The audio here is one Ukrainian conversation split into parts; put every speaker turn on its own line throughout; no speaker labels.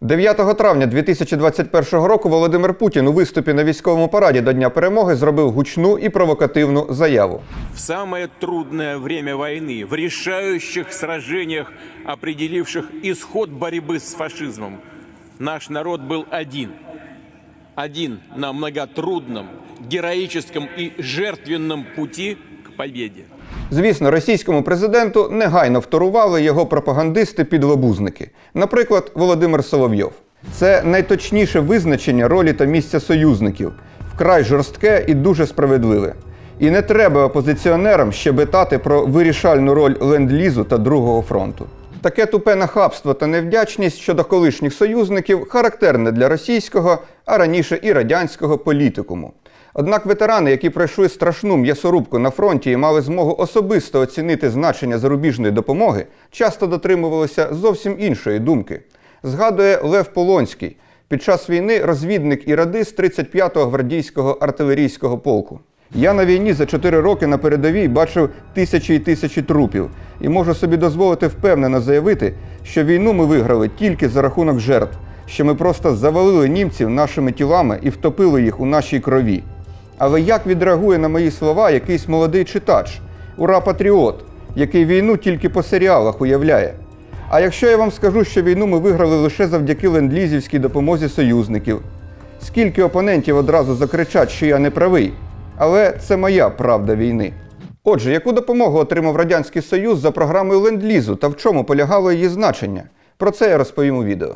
9 травня 2021 року Володимир Путін у виступі на військовому параді до Дня перемоги зробив гучну і провокативну заяву.
В самое трудное время войны, в решающих сражениях, определивших исход борьбы с фашизмом, наш народ был один. Один на многотрудном, героическом и жертвенном пути к победе.
Звісно, російському президенту негайно вторували його пропагандисти-підлобузники, наприклад, Володимир Соловйов. Це найточніше визначення ролі та місця союзників, вкрай жорстке і дуже справедливе. І не треба опозиціонерам щебетати про вирішальну роль ленд-лізу та Другого фронту. Таке тупе нахабство та невдячність щодо колишніх союзників характерне для російського, а раніше і радянського політикуму. Однак ветерани, які пройшли страшну м'ясорубку на фронті і мали змогу особисто оцінити значення зарубіжної допомоги, часто дотримувалися зовсім іншої думки. Згадує Лев Полонський, під час війни розвідник і радист 35-го гвардійського артилерійського полку. Я на війні за 4 роки на передовій бачив тисячі і тисячі трупів і можу собі дозволити впевнено заявити, що війну ми виграли тільки за рахунок жертв, що ми просто завалили німців нашими тілами і втопили їх у нашій крові. Але як відреагує на мої слова якийсь молодий читач, ура патріот, який війну тільки по серіалах уявляє? А якщо я вам скажу, що війну ми виграли лише завдяки ленд-лізівській допомозі союзників, скільки опонентів одразу закричать, що я не правий? Але це моя правда війни. Отже, яку допомогу отримав Радянський Союз за програмою ленд-лізу та в чому полягало її значення? Про це я розповім у відео.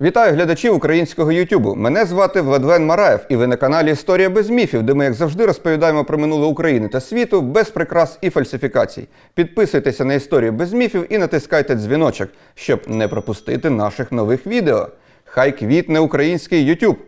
Вітаю глядачів українського Ютубу. Мене звати Владлен Мараєв, і ви на каналі Історія без міфів, де ми, як завжди, розповідаємо про минуле України та світу без прикрас і фальсифікацій. Підписуйтеся на історію без міфів і натискайте дзвіночок, щоб не пропустити наших нових відео. Хай квітне український Ютуб!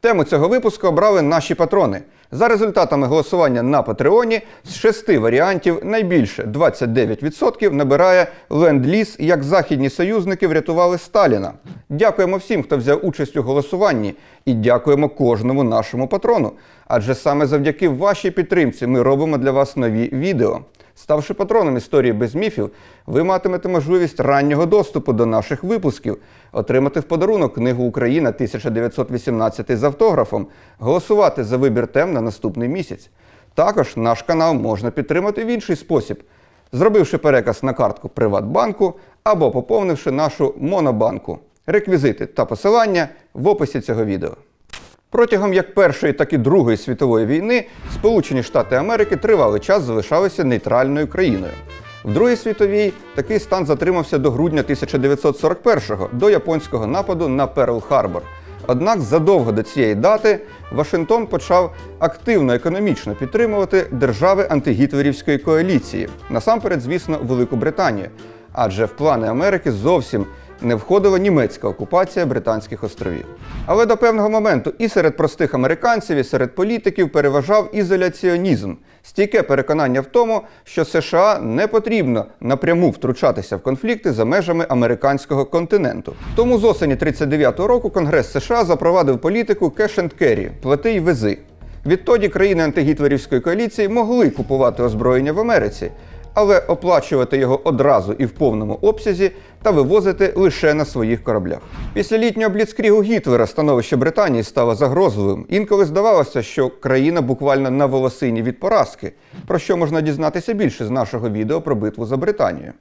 Тему цього випуску обрали наші патрони. За результатами голосування на Патреоні з шести варіантів найбільше 29% набирає ленд-ліз, як західні союзники врятували Сталіна. Дякуємо всім, хто взяв участь у голосуванні, і дякуємо кожному нашому патрону. Адже саме завдяки вашій підтримці ми робимо для вас нові відео. Ставши патроном історії без міфів, ви матимете можливість раннього доступу до наших випусків, отримати в подарунок книгу Україна 1918 з автографом, голосувати за вибір тем на наступний місяць. Також наш канал можна підтримати в інший спосіб, зробивши переказ на картку Приватбанку або поповнивши нашу монобанку. Реквізити та посилання в описі цього відео. Протягом як Першої, так і Другої світової війни Сполучені Штати Америки тривалий час залишалися нейтральною країною. В Другій світовій такий стан затримався до грудня 1941-го, до японського нападу на Перл-Харбор. Однак задовго до цієї дати Вашингтон почав активно економічно підтримувати держави антигітлерівської коаліції, насамперед, звісно, Велику Британію, адже в плани Америки зовсім не входила німецька окупація Британських островів. Але до певного моменту і серед простих американців, і серед політиків переважав ізоляціонізм, стійке переконання в тому, що США не потрібно напряму втручатися в конфлікти за межами американського континенту. Тому з осені 39-го року Конгрес США запровадив політику cash and carry – плати й вези. Відтоді країни антигітлерівської коаліції могли купувати озброєння в Америці, але оплачувати його одразу і в повному обсязі та вивозити лише на своїх кораблях. Після літнього бліцкрігу Гітлера становище Британії стало загрозливим. Інколи здавалося, що країна буквально на волосині від поразки, про що можна дізнатися більше з нашого відео про битву за Британію.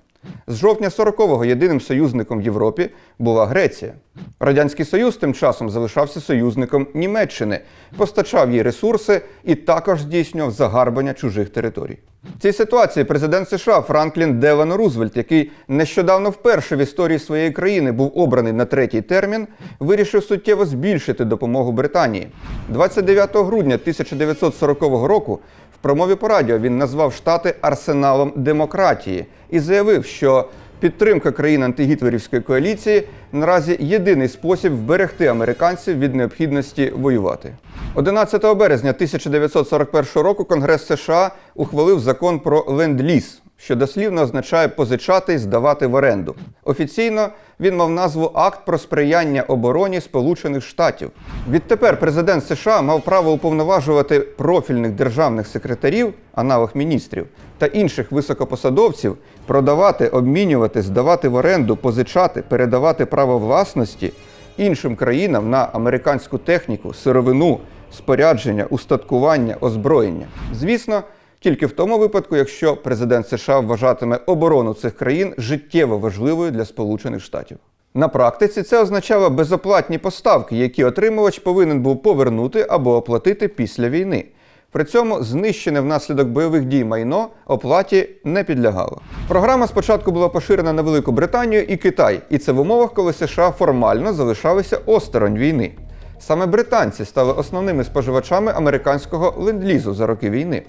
З жовтня 40-го єдиним союзником в Європі була Греція. Радянський Союз тим часом залишався союзником Німеччини, постачав їй ресурси і також здійснював загарбання чужих територій. В цій ситуації президент США Франклін Деван Рузвельт, який нещодавно вперше в історії своєї країни був обраний на третій термін, вирішив суттєво збільшити допомогу Британії. 29 грудня 1940 року в промові по радіо він назвав Штати арсеналом демократії і заявив, що підтримка країн антигітлерівської коаліції наразі єдиний спосіб вберегти американців від необхідності воювати. 11 березня 1941 року Конгрес США ухвалив закон про ленд-ліз, що дослівно означає позичати і здавати в оренду. Офіційно він мав назву Акт про сприяння обороні Сполучених Штатів. Відтепер президент США мав право уповноважувати профільних державних секретарів, аналог міністрів, та інших високопосадовців продавати, обмінювати, здавати в оренду, позичати, передавати право власності іншим країнам на американську техніку, сировину, спорядження, устаткування, озброєння. Звісно, тільки в тому випадку, якщо президент США вважатиме оборону цих країн життєво важливою для Сполучених Штатів. На практиці це означало безоплатні поставки, які отримувач повинен був повернути або оплатити після війни. При цьому знищене внаслідок бойових дій майно оплаті не підлягало. Програма спочатку була поширена на Велику Британію і Китай, і це в умовах, коли США формально залишалися осторонь війни. Саме британці стали основними споживачами американського ленд-лізу за роки війни.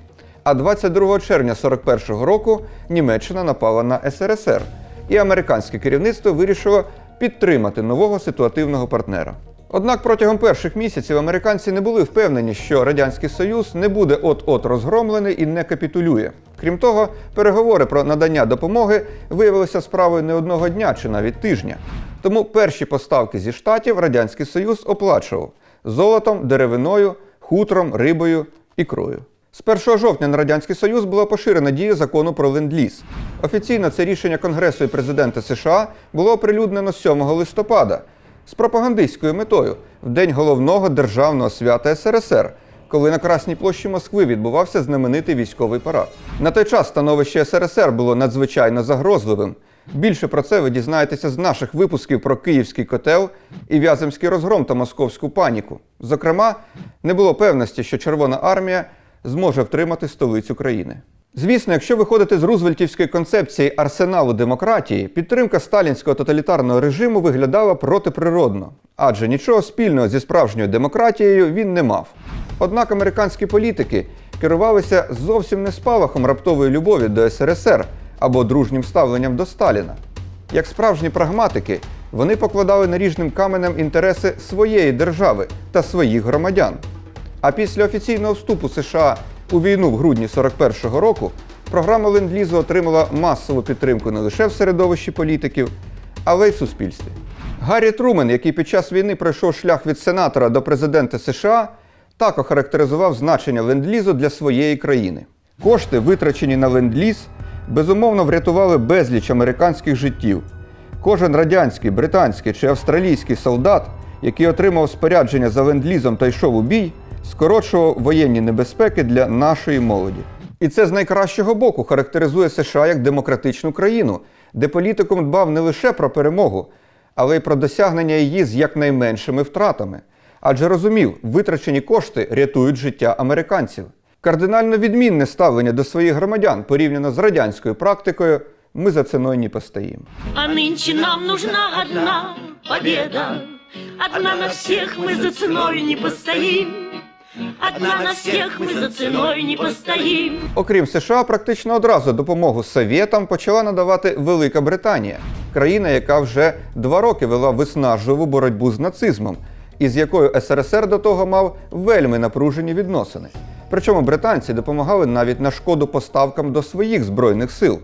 А 22 червня 41-го року Німеччина напала на СРСР, і американське керівництво вирішило підтримати нового ситуативного партнера. Однак протягом перших місяців американці не були впевнені, що Радянський Союз не буде от-от розгромлений і не капітулює. Крім того, переговори про надання допомоги виявилися справою не одного дня чи навіть тижня. Тому перші поставки зі штатів Радянський Союз оплачував золотом, деревиною, хутром, рибою, ікрою. З 1 жовтня на Радянський Союз була поширена дія закону про ленд-ліз. Офіційно це рішення Конгресу і президента США було оприлюднено 7 листопада з пропагандистською метою в день головного державного свята СРСР, коли на Красній площі Москви відбувався знаменитий військовий парад. На той час становище СРСР було надзвичайно загрозливим. Більше про це ви дізнаєтеся з наших випусків про київський котел і В'яземський розгром та московську паніку. Зокрема, не було певності, що Червона армія зможе втримати столицю країни. Звісно, якщо виходити з рузвельтівської концепції арсеналу демократії, підтримка сталінського тоталітарного режиму виглядала протиприродно, адже нічого спільного зі справжньою демократією він не мав. Однак американські політики керувалися зовсім не спалахом раптової любові до СРСР або дружнім ставленням до Сталіна. Як справжні прагматики, вони покладали наріжним каменем інтереси своєї держави та своїх громадян. А після офіційного вступу США у війну в грудні 41-го року програма ленд-лізу отримала масову підтримку не лише в середовищі політиків, але й в суспільстві. Гаррі Трумен, який під час війни пройшов шлях від сенатора до президента США, так охарактеризував значення ленд-лізу для своєї країни. Кошти, витрачені на ленд-ліз, безумовно врятували безліч американських життів. Кожен радянський, британський чи австралійський солдат, який отримав спорядження за ленд-лізом та йшов у бій, скорочував воєнні небезпеки для нашої молоді. І це з найкращого боку характеризує США як демократичну країну, де політикум дбав не лише про перемогу, але й про досягнення її з якнайменшими втратами. Адже розумів, витрачені кошти рятують життя американців. Кардинально відмінне ставлення до своїх громадян порівняно з радянською практикою. Ми за ціною не постоїмо.
А нынче нам нужна одна победа. Одна на всех мы за ценой не постоим. Одна на всех мы за ценой не постоим.
Окрім США, практично одразу допомогу Совєтам почала надавати Велика Британія, країна, яка вже два роки вела виснажливу боротьбу з нацизмом, і з якою СРСР до того мав вельми напружені відносини. Причому британці допомагали навіть на шкоду поставкам до своїх збройних сил.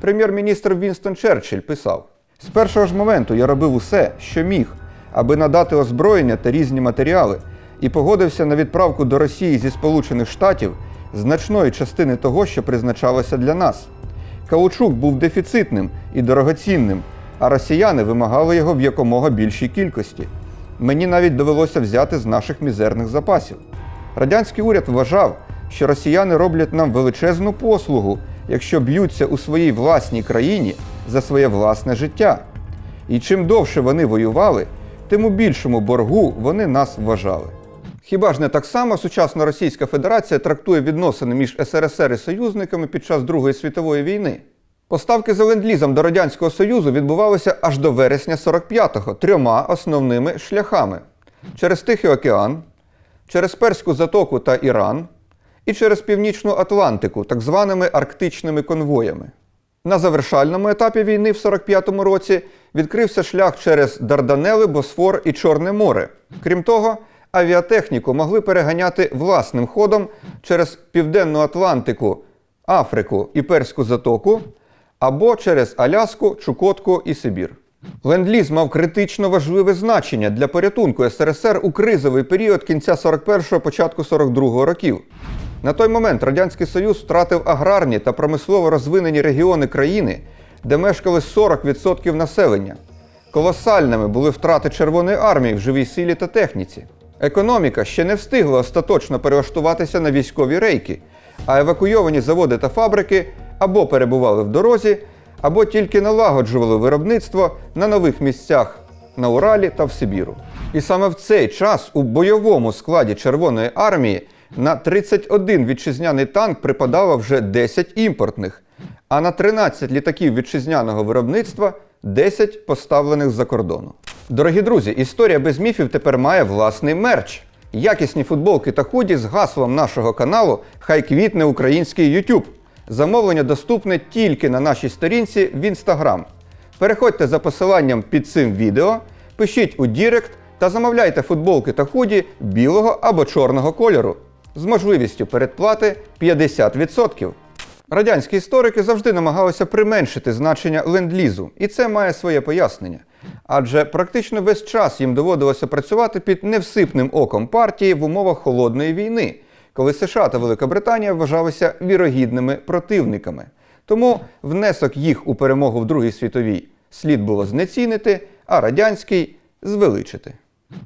Прем'єр-міністр Вінстон Черчилль писав: з першого ж моменту я робив усе, що міг, аби надати озброєння та різні матеріали, і погодився на відправку до Росії зі Сполучених Штатів значної частини того, що призначалося для нас. Каучук був дефіцитним і дорогоцінним, а росіяни вимагали його в якомога більшій кількості. Мені навіть довелося взяти з наших мізерних запасів. Радянський уряд вважав, що росіяни роблять нам величезну послугу, якщо б'ються у своїй власній країні за своє власне життя. І чим довше вони воювали, тим у більшому боргу вони нас вважали. Хіба ж не так само сучасна Російська Федерація трактує відносини між СРСР і союзниками під час Другої світової війни? Поставки за ленд-лізом до Радянського Союзу відбувалися аж до вересня 45-го трьома основними шляхами: через Тихий океан, через Перську затоку та Іран і через Північну Атлантику, так званими арктичними конвоями. На завершальному етапі війни в 45-му році відкрився шлях через Дарданели, Босфор і Чорне море. Крім того, авіатехніку могли переганяти власним ходом через Південну Атлантику, Африку і Перську затоку або через Аляску, Чукотку і Сибір. Ленд-ліз мав критично важливе значення для порятунку СРСР у кризовий період кінця 41-го, початку 42-го років. На той момент Радянський Союз втратив аграрні та промислово розвинені регіони країни, де мешкали 40% населення. Колосальними були втрати Червоної армії в живій силі та техніці. Економіка ще не встигла остаточно перелаштуватися на військові рейки, а евакуйовані заводи та фабрики або перебували в дорозі, або тільки налагоджували виробництво на нових місцях на Уралі та в Сибіру. І саме в цей час у бойовому складі Червоної армії на 31 вітчизняний танк припадало вже 10 імпортних, а на 13 літаків вітчизняного виробництва 10 поставлених з-за кордону. Дорогі друзі, історія без міфів тепер має власний мерч. Якісні футболки та худі з гаслом нашого каналу Хай квітне український YouTube. Замовлення доступне тільки на нашій сторінці в Instagram. Переходьте за посиланням під цим відео, пишіть у Дірект та замовляйте футболки та худі білого або чорного кольору з можливістю передплати 50%. Радянські історики завжди намагалися применшити значення ленд-лізу, і це має своє пояснення. Адже практично весь час їм доводилося працювати під невсипним оком партії в умовах холодної війни, коли США та Велика Британія вважалися вірогідними противниками. Тому внесок їх у перемогу в Другій світовій слід було знецінити, а радянський звеличити.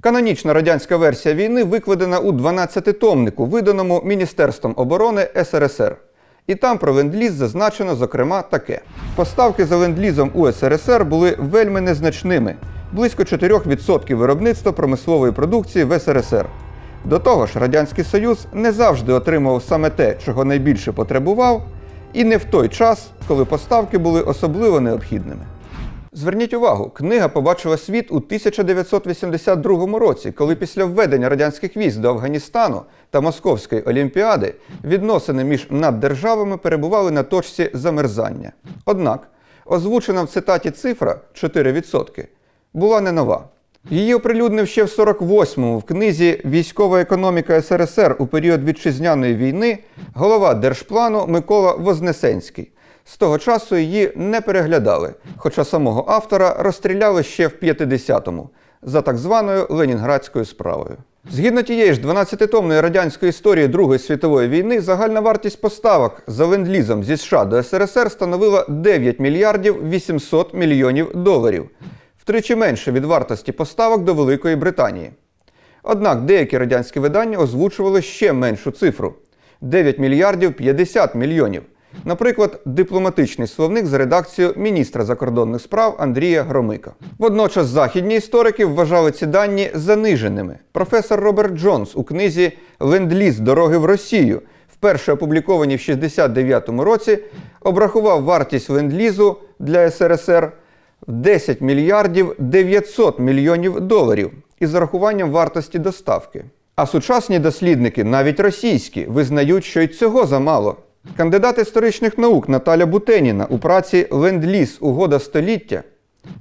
Канонічна радянська версія війни викладена у 12-томнику, виданому Міністерством оборони СРСР. І там про ленд-ліз зазначено, зокрема, таке: поставки за ленд-лізом у СРСР були вельми незначними близько 4% виробництва промислової продукції в СРСР. До того ж, Радянський Союз не завжди отримував саме те, чого найбільше потребував, і не в той час, коли поставки були особливо необхідними. Зверніть увагу, книга побачила світ у 1982 році, коли після введення радянських військ до Афганістану та Московської олімпіади відносини між наддержавами перебували на точці замерзання. Однак, озвучена в цитаті цифра 4% була не нова. Її оприлюднив ще в 48-му в книзі Військова економіка СРСР у період вітчизняної війни голова Держплану Микола Вознесенський. З того часу її не переглядали, хоча самого автора розстріляли ще в 50-му за так званою Ленінградською справою. Згідно тієї ж 12-томної радянської історії Другої світової війни, загальна вартість поставок за ленд-лізом зі США до СРСР становила 9 мільярдів 800 мільйонів доларів, втричі менше від вартості поставок до Великої Британії. Однак деякі радянські видання озвучували ще меншу цифру 9 мільярдів 50 мільйонів. Наприклад, дипломатичний словник за редакцією міністра закордонних справ Андрія Громика. Водночас західні історики вважали ці дані заниженими. Професор Роберт Джонс у книзі Ленд-ліз дороги в Росію, вперше опублікованій в 69-му році, обрахував вартість ленд-лізу для СРСР в 10 мільярдів 900 мільйонів доларів із зарахуванням вартості доставки. А сучасні дослідники, навіть російські, визнають, що й цього замало. Кандидат історичних наук Наталя Бутеніна у праці Ленд-ліз Угода століття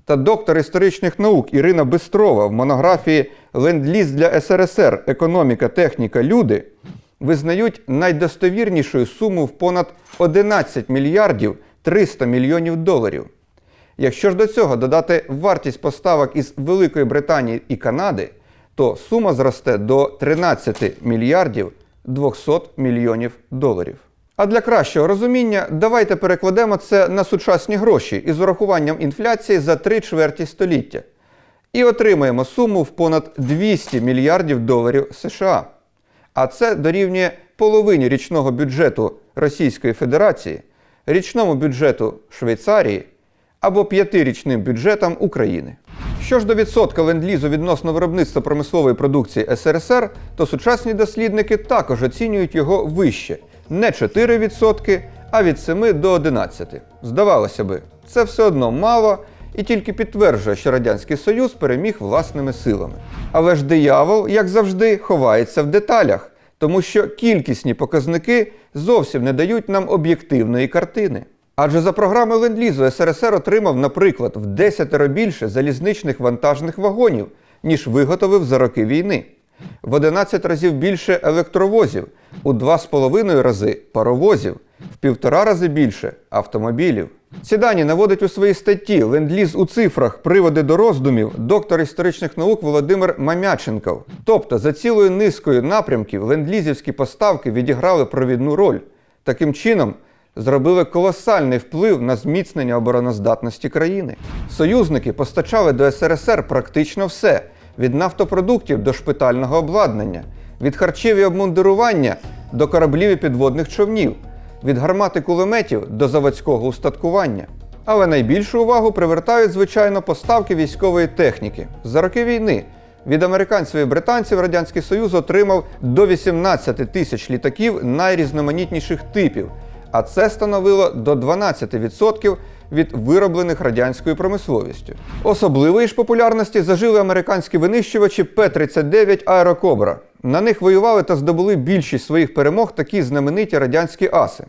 та доктор історичних наук Ірина Бистрова в монографії Ленд-ліз для СРСР Економіка, техніка, люди визнають найдостовірнішою суму в понад 11 мільярдів 300 мільйонів доларів. Якщо ж до цього додати вартість поставок із Великої Британії і Канади, то сума зросте до 13 мільярдів 200 мільйонів доларів. А для кращого розуміння давайте перекладемо це на сучасні гроші із урахуванням інфляції за три чверті століття. І отримаємо суму в понад 200 мільярдів доларів США. А це дорівнює половині річного бюджету Російської Федерації, річному бюджету Швейцарії або п'ятирічним бюджетам України. Що ж до відсотка ленд-лізу відносно виробництва промислової продукції СРСР, то сучасні дослідники також оцінюють його вище не 4%, а від 7 до 11%. Здавалося би, це все одно мало і тільки підтверджує, що Радянський Союз переміг власними силами. Але ж диявол, як завжди, ховається в деталях, тому що кількісні показники зовсім не дають нам об'єктивної картини. Адже за програми Ленд-лізу СРСР отримав, наприклад, в 10 більше залізничних вантажних вагонів, ніж виготовив за роки війни, в 11 разів більше електровозів, у 2,5 рази паровозів, в півтора рази більше автомобілів. Ці дані наводить у своїй статті Ленд-ліз у цифрах приводи до роздумів доктор історичних наук Володимир Мамяченков. Тобто за цілою низкою напрямків ленд-лізівські поставки відіграли провідну роль. Таким чином, зробили колосальний вплив на зміцнення обороноздатності країни. Союзники постачали до СРСР практично все: від нафтопродуктів до шпитального обладнання, від харчів і обмундирування до кораблів і підводних човнів, від гармат і кулеметів до заводського устаткування. Але найбільшу увагу привертають, звичайно, поставки військової техніки. За роки війни від американців і британців Радянський Союз отримав до 18 тисяч літаків найрізноманітніших типів, а це становило до 12% від вироблених радянською промисловістю. Особливої ж популярності зажили американські винищувачі П-39 Аерокобра. На них воювали та здобули більшість своїх перемог такі знамениті радянські аси.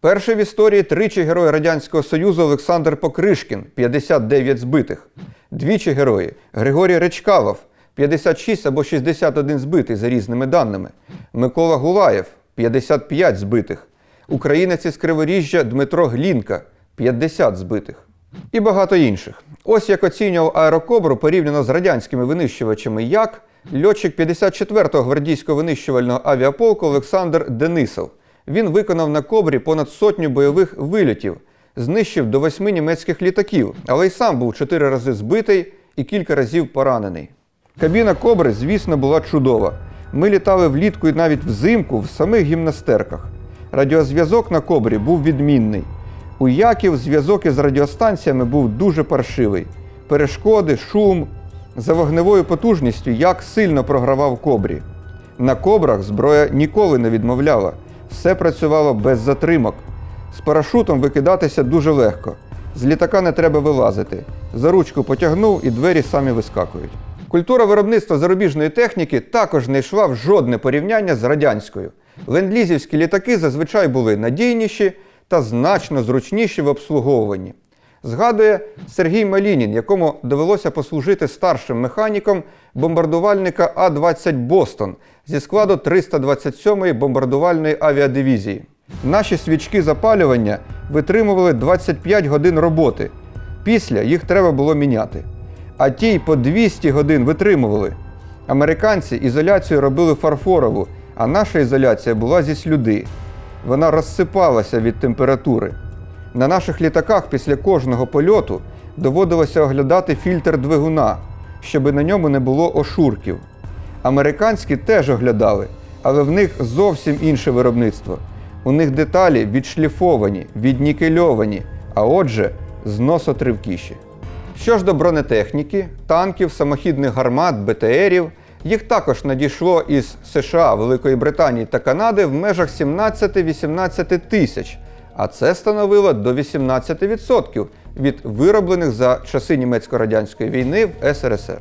Перший в історії тричі герой Радянського Союзу Олександр Покришкін 59 збитих. Двічі герої Григорій Речкалов 56 або 61 збитий за різними даними. Микола Гулаєв 55 збитих. Українець із Криворіжжя Дмитро Глінка 50 збитих. І багато інших. Ось як оцінював аерокобру порівняно з радянськими винищувачами як льотчик 54-го гвардійського винищувального авіаполку Олександр Денисов. Він виконав на кобрі понад сотню бойових вильотів, знищив до восьми німецьких літаків, але й сам був чотири рази збитий і кілька разів поранений. Кабіна кобри, звісно, була чудова. Ми літали влітку і навіть взимку в самих гімнастерках. Радіозв'язок на кобрі був відмінний. У Яків зв'язок із радіостанціями був дуже паршивий. Перешкоди, шум. За вогневою потужністю як сильно програвав кобрі. На кобрах зброя ніколи не відмовляла. Все працювало без затримок. З парашутом викидатися дуже легко. З літака не треба вилазити. За ручку потягнув і двері самі вискакують. Культура виробництва зарубіжної техніки також не йшла в жодне порівняння з радянською. Ленд-лізівські літаки зазвичай були надійніші та значно зручніші в обслуговуванні. Згадує Сергій Малінін, якому довелося послужити старшим механіком бомбардувальника А-20 Бостон зі складу 327-ї бомбардувальної авіадивізії. Наші свічки запалювання витримували 25 годин роботи. Після їх треба було міняти. А ті й по 200 годин витримували. Американці ізоляцію робили фарфорову, а наша ізоляція була зі слюди. Вона розсипалася від температури. На наших літаках після кожного польоту доводилося оглядати фільтр двигуна, щоб на ньому не було ошурків. Американські теж оглядали, але в них зовсім інше виробництво. У них деталі відшліфовані, віднікельовані, а отже, зносотривкіші. Що ж до бронетехніки, танків, самохідних гармат, БТРів, їх також надійшло із США, Великої Британії та Канади в межах 17-18 тисяч, а це становило до 18% від вироблених за часи німецько-радянської війни в СРСР.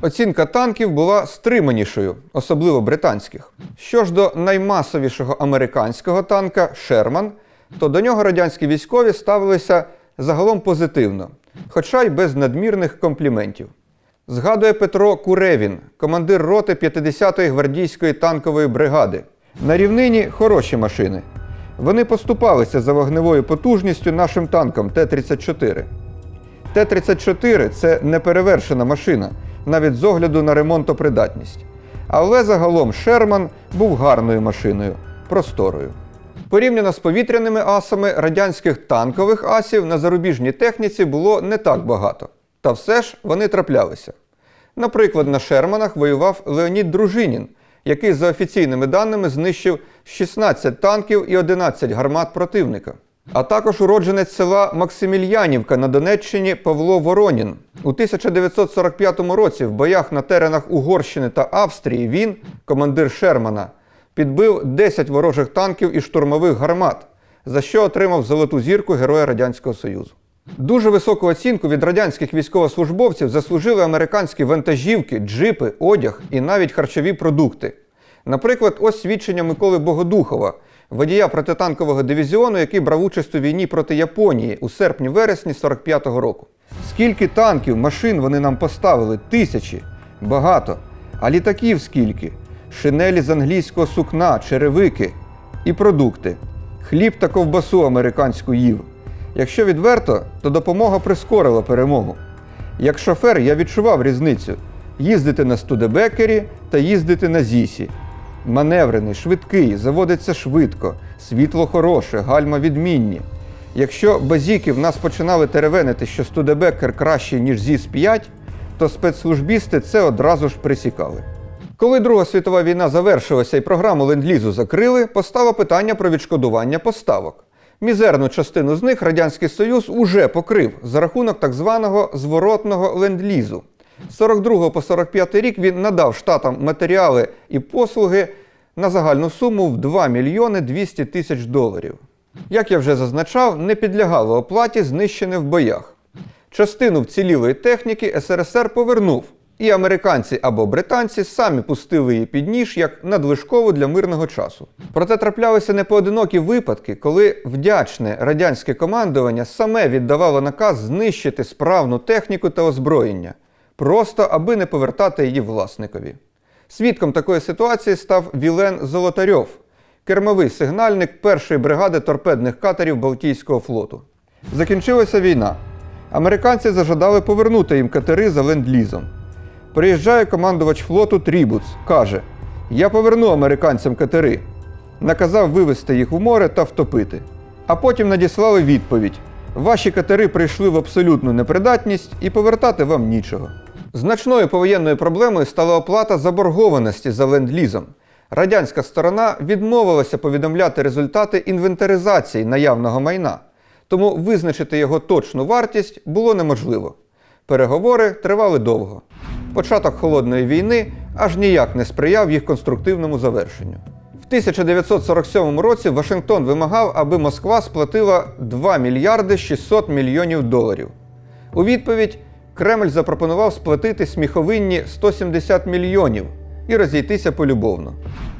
Оцінка танків була стриманішою, особливо британських. Що ж до наймасовішого американського танка Шерман, то до нього радянські військові ставилися загалом позитивно, хоча й без надмірних компліментів. Згадує Петро Куревін, командир роти 50-ї гвардійської танкової бригади. На рівнині хороші машини. Вони поступалися за вогневою потужністю нашим танкам Т-34. Т-34 це неперевершена машина, навіть з огляду на ремонтопридатність. Але загалом Шерман був гарною машиною, просторою. Порівняно з повітряними асами, радянських танкових асів на зарубіжній техніці було не так багато. Та все ж вони траплялися. Наприклад, на Шерманах воював Леонід Дружинін, який за офіційними даними знищив 16 танків і 11 гармат противника. А також уродженець села Максимільянівка на Донеччині Павло Воронін. У 1945 році в боях на теренах Угорщини та Австрії він, командир Шермана, підбив 10 ворожих танків і штурмових гармат, за що отримав золоту зірку Героя Радянського Союзу. Дуже високу оцінку від радянських військовослужбовців заслужили американські вантажівки, джипи, одяг і навіть харчові продукти. Наприклад, ось свідчення Миколи Богодухова, водія протитанкового дивізіону, який брав участь у війні проти Японії у серпні-вересні 45-го року. Скільки танків, машин вони нам поставили? Тисячі. Багато. А літаків скільки? Шинелі з англійського сукна, черевики і продукти. Хліб та ковбасу американську їв. Якщо відверто, то допомога прискорила перемогу. Як шофер я відчував різницю їздити на студебекері та їздити на зісі. Маневрений, швидкий, заводиться швидко, світло хороше, гальма відмінні. Якщо базіки в нас починали теревенити, що Студебекер кращий, ніж ЗІС-5, то спецслужбісти це одразу ж присікали. Коли Друга світова війна завершилася і програму ленд-лізу закрили, постало питання про відшкодування поставок. Мізерну частину з них Радянський Союз уже покрив за рахунок так званого зворотного ленд-лізу. З 42 по 45 рік він надав штатам матеріали і послуги на загальну суму в 2 мільйони 200 тисяч доларів. Як я вже зазначав, не підлягало оплаті знищене в боях. Частину вцілілої техніки СРСР повернув, і американці або британці самі пустили її під ніж як надлишкову для мирного часу. Проте траплялися непоодинокі випадки, коли вдячне радянське командування саме віддавало наказ знищити справну техніку та озброєння, просто аби не повертати її власникові. Свідком такої ситуації став Вілен Золотарьов, кермовий сигнальник першої бригади торпедних катерів Балтійського флоту. Закінчилася війна. Американці зажадали повернути їм катери за ленд-лізом. Приїжджає командувач флоту Трібуц, каже: Я поверну американцям катери. Наказав вивезти їх у море та втопити. А потім надіслали відповідь: Ваші катери прийшли в абсолютну непридатність і повертати вам нічого. Значною повоєнною проблемою стала оплата заборгованості за ленд-лізом. Радянська сторона відмовилася повідомляти результати інвентаризації наявного майна, тому визначити його точну вартість було неможливо. Переговори тривали довго. Початок холодної війни аж ніяк не сприяв їх конструктивному завершенню. В 1947 році Вашингтон вимагав, аби Москва сплатила 2 мільярди 600 мільйонів доларів. У відповідь Кремль запропонував сплатити сміховинні 170 мільйонів і розійтися полюбовно.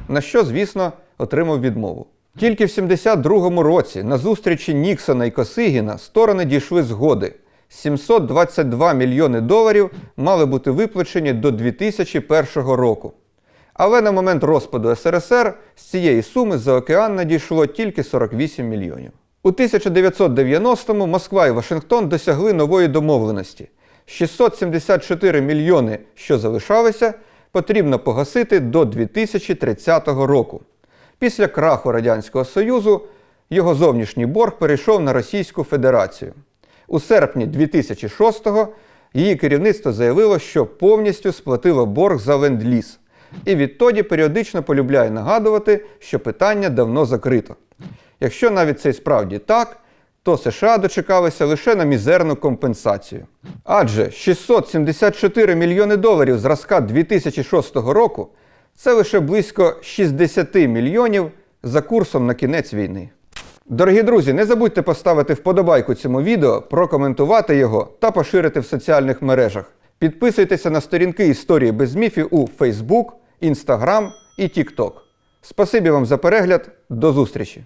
На що, звісно, отримав відмову. Тільки в 72-му році на зустрічі Ніксона і Косигіна сторони дійшли згоди. 722 мільйони доларів мали бути виплачені до 2001 року. Але на момент розпаду СРСР з цієї суми за океан надійшло тільки 48 мільйонів. У 1990-му Москва і Вашингтон досягли нової домовленості. 674 мільйони, що залишалися, потрібно погасити до 2030 року. Після краху Радянського Союзу його зовнішній борг перейшов на Російську Федерацію. У серпні 2006-го її керівництво заявило, що повністю сплатило борг за ленд-ліз. І відтоді періодично полюбляє нагадувати, що питання давно закрито. Якщо навіть це і справді так, то США дочекалися лише на мізерну компенсацію. Адже 674 мільйони доларів зразка 2006 року це лише близько 60 мільйонів за курсом на кінець війни. Дорогі друзі, не забудьте поставити вподобайку цьому відео, прокоментувати його та поширити в соціальних мережах. Підписуйтеся на сторінки історії без міфів у Facebook, Instagram і TikTok. Спасибі вам за перегляд. До зустрічі!